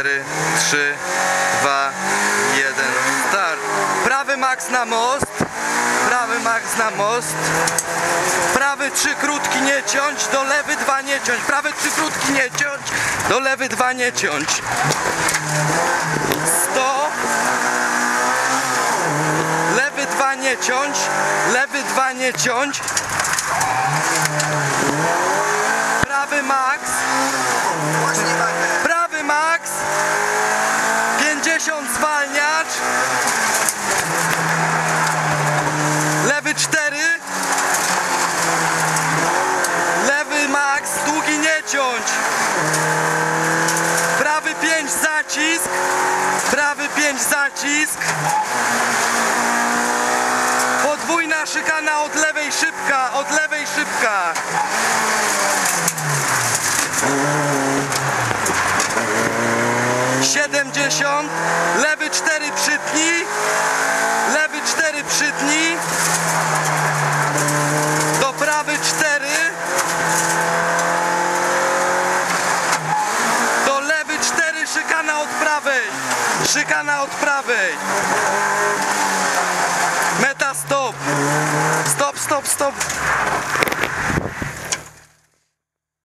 3, 2, 1, start. Prawy max na most. Prawy max na most. Prawy trzy krótki nie ciąć, do lewy dwa nie ciąć. Prawy trzy krótki nie ciąć, do lewy dwa nie ciąć. 100. Lewy dwa nie ciąć, lewy dwa nie ciąć. Prawy max. Prawy max. 50 zwalniacz. Lewy 4. Lewy max, długi nie ciąć. Prawy 5 zacisk. Prawy 5 zacisk. Podwójna szykana od lewej szybka, od lewej szybka. Siedemdziesiąt, lewy cztery przytnij, lewy cztery przytnij, do prawy cztery, do lewy cztery, szykana od prawej, szykana od prawej. Meta stop, stop, stop, stop.